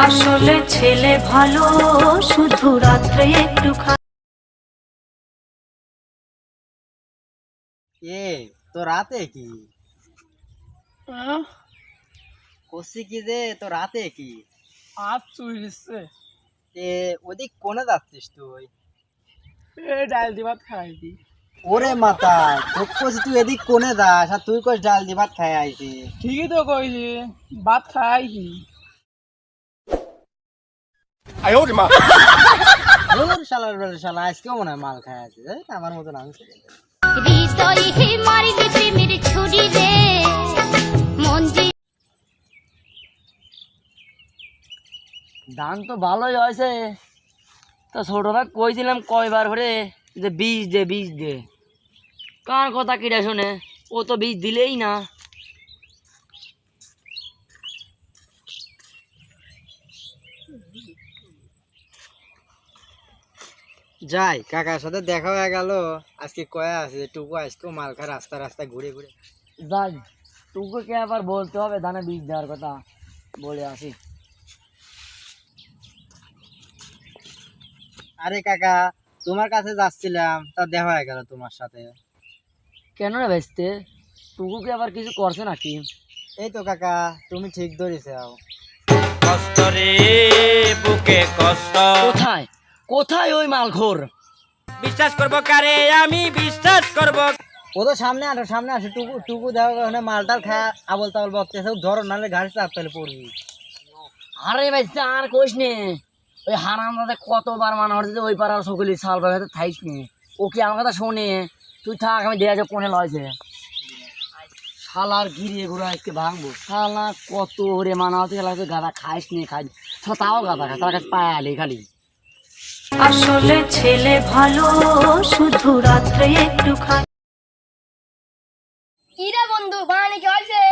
আসলে ছেলে ভালো শুধু রাত্রে একটু খা এ তো রাতে কি? কষি কি যে তো রাতে কি? হাত চুইছে এ ওদিক কোনে যাচ্ছিস তুই? এ ডাল দি ভাত খাই দি ওরে মাথা তোর কষি তুই এদিক কোনে যাস আর তুই কস ডাল দি ভাত খাই আইছি। ঠিকই তো কইছি ভাত খাই কি ওর শালার বেলা শালা আজকেও মনে হয় মাল আছে আমার মতন আমি মন ধান তো ভালোই হয়েছে। তা ছোট ভাই কইছিলাম কয়বার করে যে বীজ দে বীজ দে। কার কথা কিরা শুনে? ও তো বীজ দিলেই না। যাই কাকার সাথে দেখা হয়ে গেল। আজকে কয়া আছে টুকু আজকেও মাল খা রাস্তা রাস্তা ঘুরে ঘুরে। যাই টুকুকে আবার বলতে হবে ধানে বীজ দেওয়ার কথা। বলে আসি। আরে কাকা তোমার কাছে যাচ্ছিলাম তা দেখা হয়ে গেল তোমার সাথে। কেন রে বেচতে? টুকুকে আবার কিছু করছে নাকি? এই তো কাকা তুমি ঠিক ধরেছো। কোথায়? কোথায় ওই মালখোর? বিশ্বাস করব কারে? আমি বিশ্বাস করব ও তো সামনে আসো সামনে আসো। টুকু টুকু দেখা গেল মালটাল খা আবল তাবল বকতেছে ধরো নাহলে গাড়ি চাপ তাহলে পড়বি। আরে বেচতে আর কইস নে। ওই হারাম দাদা কতবার মানা হচ্ছে ওই পাড়ার সকলি সাল বাগাতে থাইস নে। ও কি আমার কথা শোনে? তুই থাক আমি দেখা যাক কোনে লয়েছে। শালার গিরিয়ে ঘুরে আজকে ভাঙবো। শালা কত ওরে মানা হচ্ছে শালা তুই গাদা খাইস নে খাই তাও গাদা খায় তার কাছে পায় আলি খালি। আসলে ছেলে ভালো শুধু রাত্রে একটু খা কিরা বন্ধু বানানি কি হয়েছে?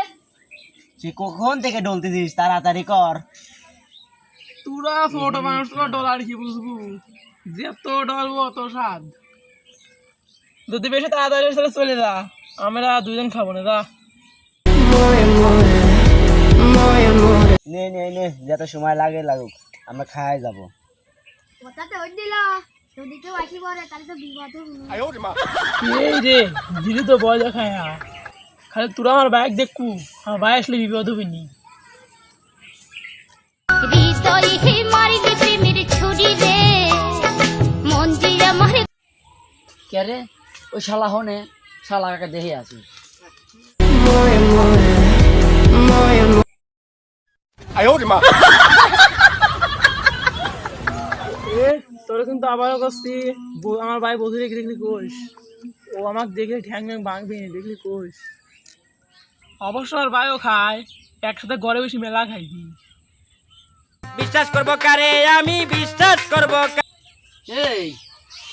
সে কখন থেকে ডলতে দিস তাড়াতাড়ি কর। তুরা ছোট মানুষ তো ডলার কি বুঝব? যত ডলবো অত স্বাদ। যদি বেশি তাড়াতাড়ি এসে চলে যা। আমরা দুজন খাব না যা। নে নে নে যত সময় লাগে লাগুক আমরা খাই যাব। দিল। যদি কেউ আসি তাহলে তো বিপদ এই রে দিদি তো বয় দেখায় না। খালি তোরা আমার বাইক দেখু আমার বাইক আসলে বিপদ হবে নি। হৃদয় হে মারিলে প্রেমের ছুরি রে মন যে আমার কে রে? ওই শালা হনে শালা কাকে দেখে আসি এ তোরা কিন্তু আবারও করছি। আমার ভাই বধু দেখে দেখলি কোষ ও আমাকে দেখলে ঠ্যাং ম্যাং ভাঙবি দেখলি কোষ অবশ্য আর ভাইও খায় একসাথে ঘরে বেশি মেলা খাই বিশ্বাস করব কারে? আমি বিশ্বাস করব এই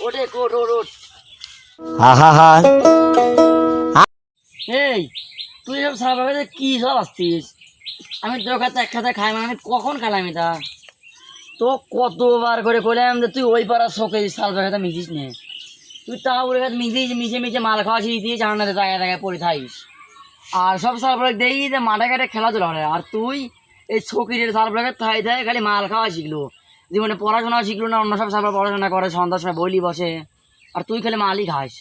ওটে কোট ওট ওট এই তুই সব সারা কি সব আসছিস আমি তোর কাছে এক খাতা খাই মানে আমি কখন খেলাম এটা? তো কতবার করে করলাম যে তুই ওই পাড়ার শোকে সাল বাগাতে মিশিস নে। তুই তা ওর কাছে মিশিস মিশে মিশে মাল খাওয়া শিখিয়ে দিয়ে জানাতে জায়গায় জায়গায় পড়ে থাকিস। আর সব সাল বাগাত দেখি যে মাঠে ঘাটে খেলাধুলা হয়। আর তুই এই ছকিরের সাল বাগাত থাই থাই খালি মাল খাওয়া শিখলো। জীবনে পড়াশোনা শিখলো না, অন্য সব সাল পড়াশোনা করে, সন্ধ্যার সময় বইলি বসে। আর তুই খালি মালই খাস।